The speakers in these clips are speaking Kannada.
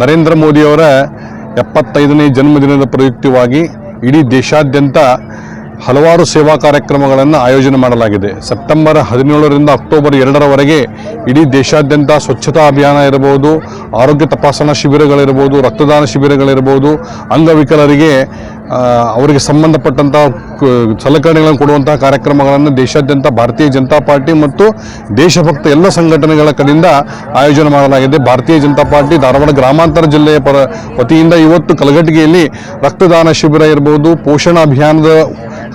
ನರೇಂದ್ರ ಮೋದಿಯವರ ಎಪ್ಪತ್ತೈದನೇ ಜನ್ಮದಿನದ ಪ್ರಯುಕ್ತವಾಗಿ ಇಡೀ ದೇಶಾದ್ಯಂತ ಹಲವಾರು ಸೇವಾ ಕಾರ್ಯಕ್ರಮಗಳನ್ನು ಆಯೋಜನೆ ಮಾಡಲಾಗಿದೆ. ಸೆಪ್ಟೆಂಬರ್ ಹದಿನೇಳರಿಂದ ಅಕ್ಟೋಬರ್ ಎರಡರವರೆಗೆ ಇಡೀ ದೇಶಾದ್ಯಂತ ಸ್ವಚ್ಛತಾ ಅಭಿಯಾನ ಇರಬಹುದು, ಆರೋಗ್ಯ ತಪಾಸಣಾ ಶಿಬಿರಗಳಿರ್ಬೋದು ರಕ್ತದಾನ ಶಿಬಿರಗಳಿರ್ಬೋದು ಅಂಗವಿಕಲರಿಗೆ ಅವರಿಗೆ ಸಂಬಂಧಪಟ್ಟಂಥ ಸಲಕರಣೆಗಳನ್ನು ಕೊಡುವಂತಹ ಕಾರ್ಯಕ್ರಮಗಳನ್ನು ದೇಶಾದ್ಯಂತ, ಭಾರತೀಯ ಜನತಾ ಪಾರ್ಟಿ ಮತ್ತು ದೇಶಭಕ್ತ ಎಲ್ಲ ಸಂಘಟನೆಗಳ ಕಡೆಯಿಂದ ಆಯೋಜನೆ ಮಾಡಲಾಗಿದೆ. ಭಾರತೀಯ ಜನತಾ ಪಾರ್ಟಿ ಧಾರವಾಡ ಗ್ರಾಮಾಂತರ ಜಿಲ್ಲೆಯ ಪರ ವತಿಯಿಂದ ಇವತ್ತು ಕಲಘಟಗಿಯಲ್ಲಿ ರಕ್ತದಾನ ಶಿಬಿರ ಇರ್ಬೋದು ಪೋಷಣ ಅಭಿಯಾನದ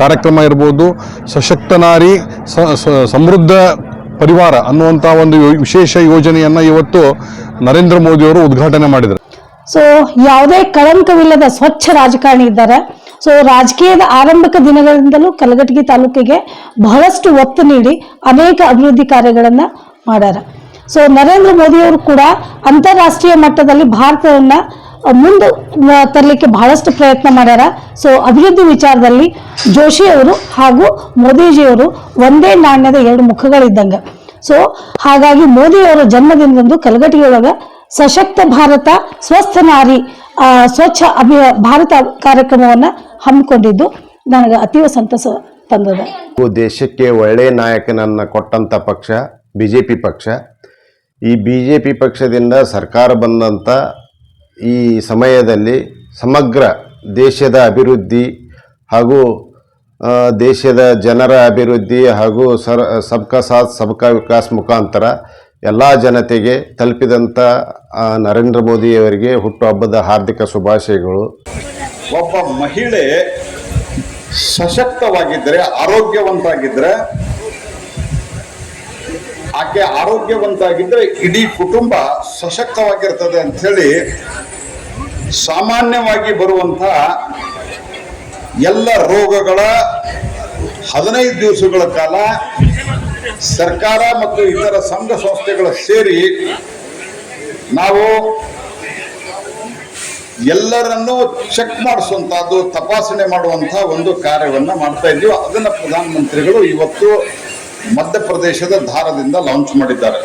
ಕಾರ್ಯಕ್ರಮ ಇರ್ಬೋದು, ಸಶಕ್ತ ನಾರಿ ಸಮೃದ್ಧ ಪರಿವಾರ ಅನ್ನುವಂಥ ಒಂದು ವಿಶೇಷ ಯೋಜನೆಯನ್ನು ಇವತ್ತು ನರೇಂದ್ರ ಮೋದಿಯವರು ಉದ್ಘಾಟನೆ ಮಾಡಿದರು. ಸೊ ಯಾವುದೇ ಕಳಂಕವಿಲ್ಲದ ಸ್ವಚ್ಛ ರಾಜಕಾರಣಿ ಇದ್ದಾರೆ. ಸೊ ರಾಜಕೀಯದ ಆರಂಭಿಕ ದಿನಗಳಿಂದಲೂ ಕಲಘಟಗಿ ತಾಲೂಕಿಗೆ ಬಹಳಷ್ಟು ಒತ್ತು ನೀಡಿ ಅನೇಕ ಅಭಿವೃದ್ಧಿ ಕಾರ್ಯಗಳನ್ನ ಮಾಡ್ಯಾರ. ಸೊ ನರೇಂದ್ರ ಮೋದಿಯವರು ಕೂಡ ಅಂತಾರಾಷ್ಟ್ರೀಯ ಮಟ್ಟದಲ್ಲಿ ಭಾರತವನ್ನ ಮುಂದೆ ತರಲಿಕ್ಕೆ ಬಹಳಷ್ಟು ಪ್ರಯತ್ನ ಮಾಡ್ಯಾರ. ಸೊ ಅಭಿವೃದ್ಧಿ ವಿಚಾರದಲ್ಲಿ ಜೋಶಿ ಅವರು ಹಾಗೂ ಮೋದಿಜಿಯವರು ಒಂದೇ ನಾಣ್ಯದ ಎರಡು ಮುಖಗಳಿದ್ದಂಗೆ. ಸೊ ಹಾಗಾಗಿ ಮೋದಿಯವರ ಜನ್ಮದಿನದಂದು ಕಲಘಟಗಿಯೊಳಗ ಸಶಕ್ತ ಭಾರತ, ಸ್ವಸ್ಥ ನಾರಿ ಸ್ವಚ್ಛ ಅಭಿ ಭಾರತ ಕಾರ್ಯಕ್ರಮವನ್ನ ಹಮ್ಮಿಕೊಂಡಿದ್ದು ನನಗೆ ಅತೀವ ಸಂತಸ ತಂದದ. ದೇಶಕ್ಕೆ ಒಳ್ಳೆಯ ನಾಯಕನನ್ನು ಕೊಟ್ಟಂಥ ಪಕ್ಷ ಬಿ ಜೆ ಪಿ ಪಕ್ಷ. ಈ ಬಿ ಜೆ ಪಿ ಪಕ್ಷದಿಂದ ಸರ್ಕಾರ ಬಂದಂಥ ಈ ಸಮಯದಲ್ಲಿ ಸಮಗ್ರ ದೇಶದ ಅಭಿವೃದ್ಧಿ ಹಾಗೂ ದೇಶದ ಜನರ ಅಭಿವೃದ್ಧಿ ಹಾಗೂ ಸರ್ ಸಬ್ಕಾ ಸಾಥ್ ಸಬ್ಕಾ ವಿಕಾಸ್ ಮುಖಾಂತರ ಎಲ್ಲ ಜನತೆಗೆ ತಲುಪಿದಂಥ ನರೇಂದ್ರ ಮೋದಿಯವರಿಗೆ ಹುಟ್ಟುಹಬ್ಬದ ಹಾರ್ದಿಕ ಶುಭಾಶಯಗಳು. ಒಬ್ಬ ಮಹಿಳೆ ಸಶಕ್ತವಾಗಿದ್ದರೆ ಆರೋಗ್ಯವಂತಾಗಿದ್ದರೆ ಆಕೆ ಆರೋಗ್ಯವಂತಾಗಿದ್ದರೆ ಇಡೀ ಕುಟುಂಬ ಸಶಕ್ತವಾಗಿರ್ತದೆ ಅಂಥೇಳಿ ಸಾಮಾನ್ಯವಾಗಿ ಬರುವಂಥ ಎಲ್ಲ ರೋಗಗಳ ಹದಿನೈದು ದಿವಸಗಳ ಕಾಲ ಸರ್ಕಾರ ಮತ್ತು ಇತರ ಸಂಘ ಸಂಸ್ಥೆಗಳ ಸೇರಿ ನಾವು ಎಲ್ಲರನ್ನು ಚೆಕ್ ಮಾಡಿಸುವಂತಹದ್ದು ತಪಾಸಣೆ ಮಾಡುವಂತಹ ಒಂದು ಕಾರ್ಯವನ್ನ ಮಾಡ್ತಾ ಇದ್ದೀವಿ. ಅದನ್ನ ಪ್ರಧಾನಮಂತ್ರಿಗಳು ಇವತ್ತು ಮಧ್ಯಪ್ರದೇಶದ ಧಾರದಿಂದ ಲಾಂಚ್ ಮಾಡಿದ್ದಾರೆ.